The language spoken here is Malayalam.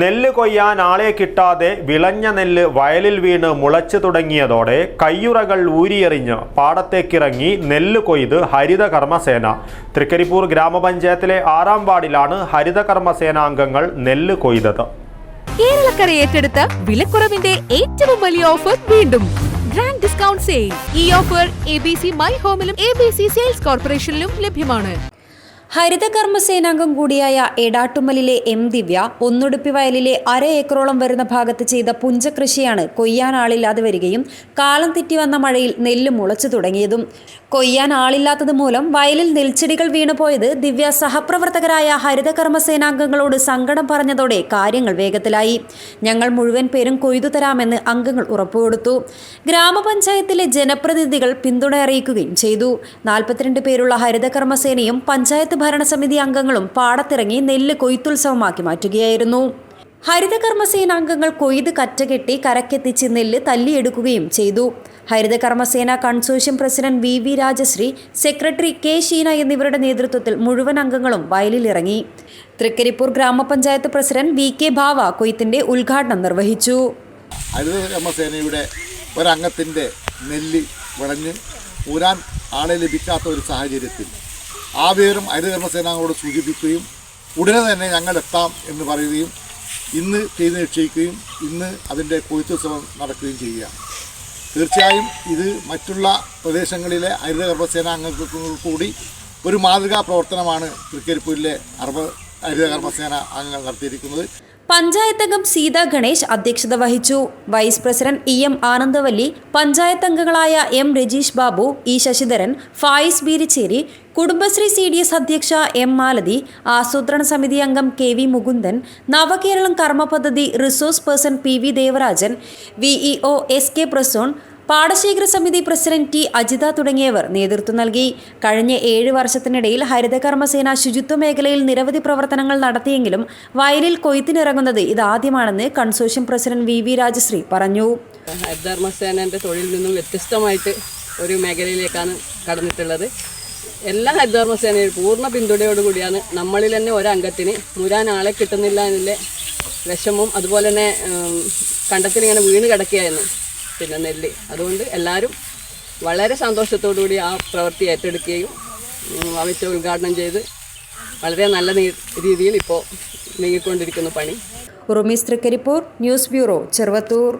നെല്ല് കൊയ്യാൻ ആളെ കിട്ടാതെ വിളഞ്ഞ നെല്ല് വയലിൽ വീണ് മുളച്ചു തുടങ്ങിയതോടെ കയ്യുറകൾ ഊരിയെറിഞ്ഞ് പാടത്തേക്കിറങ്ങി നെല്ല് കൊയ്ത് ഹരിതകർമ്മസേന. തൃക്കരിപ്പൂർ ഗ്രാമപഞ്ചായത്തിലെ ആറാം വാർഡിലാണ് ഹരിതകർമ്മസേന അംഗങ്ങൾ നെല്ല് കൊയ്തത്. കേരളക്കര ഏറ്റെടുത്ത വിലക്കുറവിന്റെ ഏറ്റവും വലിയ ഓഫർ വീണ്ടും. ഗ്രാൻഡ് ഡിസ്കൗണ്ട് സെയിൽ ഈ offer A B C my ഹോമിലും A B C sales കോർപ്പറേഷനിലും ലഭ്യമാണ്. ഹരിത കർമ്മസേനാംഗം കൂടിയായ എടാട്ടുമ്മലിലെ എം ദിവ്യ ഒന്നുടുപ്പി വയലിലെ അര ഏക്കറോളം വരുന്ന ഭാഗത്ത് ചെയ്ത പുഞ്ചകൃഷിയാണ് കൊയ്യാൻ ആളില്ലാതെ വരികയും കാലം തെറ്റി വന്ന മഴയിൽ നെല്ല് മുളച്ചു തുടങ്ങിയതും. കൊയ്യാൻ ആളില്ലാത്തത് മൂലം വയലിൽ നെൽച്ചെടികൾ വീണുപോയത് ദിവ്യ സഹപ്രവർത്തകരായ ഹരിത കർമ്മസേനാംഗങ്ങളോട് സങ്കടം പറഞ്ഞതോടെ കാര്യങ്ങൾ വേഗത്തിലായി. ഞങ്ങൾ മുഴുവൻ പേരും കൊയ്തു തരാമെന്ന് അംഗങ്ങൾ ഉറപ്പുകൊടുത്തു. ഗ്രാമപഞ്ചായത്തിലെ ജനപ്രതിനിധികൾ പിന്തുണ അറിയിക്കുകയും ചെയ്തു. നാൽപ്പത്തിരണ്ട് പേരുള്ള ഹരിത കർമ്മസേനയും പഞ്ചായത്ത് ഭരണസമിതി അംഗങ്ങളും പാടത്തിറങ്ങി നെല്ല് കൊയ്ത്തുത്സവമാക്കി മാറ്റുകയായിരുന്നു. ഹരിത കർമ്മസേനാംഗങ്ങൾ കൊയ്ത് കറ്റകെട്ടി കരക്കെത്തിച്ച് നെല്ല് തല്ലിയെടുക്കുകയും ചെയ്തു. Haritha Karmasena consortium president V V Rajasree secretary K Sheena എന്നിവരുടെ നേതൃത്വത്തിൽ മുഴുവൻ അംഗങ്ങളും വയലിലിറങ്ങി. തൃക്കരിപ്പൂർ ഗ്രാമപഞ്ചായത്ത് പ്രസിഡന്റ് വി കെ ഭാവ കൊയ്ത്തിന്റെ ഉദ്ഘാടനം നിർവഹിച്ചു. ഹരിത കർമ്മസേനയുടെ നെല്ല് വിളഞ്ഞ് ഊരാൻ ആളെ ലഭിക്കാത്ത ഒരു സാഹചര്യത്തിൽ ആ വിവരം ഹരിത സേനാംഗങ്ങളോട് സൂചിപ്പിക്കുകയും ഉടനെ തന്നെ ഞങ്ങൾ എത്താം എന്ന് പറയുകയും ഇന്ന് ചെയ്ത് നിശ്ചയിക്കുകയും ഇന്ന് അതിന്റെ കൊയ്ത്തുത്സവം നടക്കുകയും ചെയ്യുകയാണ് തീർച്ചയായും ഇത് മറ്റുള്ള പ്രദേശങ്ങളിലെ ഹരിതകർമ്മ അംഗങ്ങൾക്ക് കൂടി ഒരു മാതൃകാ പ്രവർത്തനമാണ് തൃക്കരിപ്പൂരിലെ അർബ ഹരിതകർമ്മ സേന അംഗങ്ങൾ നടത്തിയിരിക്കുന്നത്. പഞ്ചായത്ത് അംഗം സീത ഗണേശ് അധ്യക്ഷത വഹിച്ചു. Vice president E M Anandavalli panchayat അംഗങ്ങളായ M Rajeesh Babu E Sasidharan Fayis Beericheri Kudumbashree C D S അധ്യക്ഷ എം മാലതി ആസൂത്രണ സമിതി അംഗം കെ വി മുകുന്ദൻ നവകേരളം കർമ്മ പദ്ധതി resource person P V Devarajan VEO S K Prasone പാടശേഖര സമിതി പ്രസിഡന്റ് ടി. അജിത തുടങ്ങിയവർ നേതൃത്വം നൽകി. കഴിഞ്ഞ ഏഴ് വർഷത്തിനിടയിൽ ഹരിതകർമ്മസേന ശുചിത്വ മേഖലയിൽ നിരവധി പ്രവർത്തനങ്ങൾ നടത്തിയെങ്കിലും വയലിൽ കൊയ്ത്തിനിറങ്ങുന്നത് ഇതാദ്യമാണെന്ന് consortium president V. V. Rajasree പറഞ്ഞു. ഹരിതകർമ്മസേനന്റെ തൊഴിൽ നിന്നും വ്യത്യസ്തമായിട്ട് ഒരു മേഖലയിലേക്കാണ് കടന്നിട്ടുള്ളത്. എല്ലാ ഹരിതകർമ്മസേനയും പൂർണ പിന്തുണയോടുകൂടിയാണ് നമ്മളിൽ തന്നെ ഒരംഗത്തിന് മുരാൻ ആളെ കിട്ടുന്നില്ല എന്നുള്ള വിഷമവും അതുപോലെ തന്നെ കണ്ടത്തിൽ ഇങ്ങനെ വീണ് കിടക്കുകയായിരുന്നു പിന്നെ നെല്ല്. അതുകൊണ്ട് എല്ലാവരും വളരെ കൂടി ആ പ്രവൃത്തി ഏറ്റെടുക്കുകയും അവിച്ച ഉദ്ഘാടനം ചെയ്ത് വളരെ നല്ല രീതിയിൽ ഇപ്പോൾ നീങ്ങിക്കൊണ്ടിരിക്കുന്നു പണി. ഉറുമീസ് തൃക്കരിപ്പൂർ ന്യൂസ് ബ്യൂറോ ചെറുവത്തൂർ.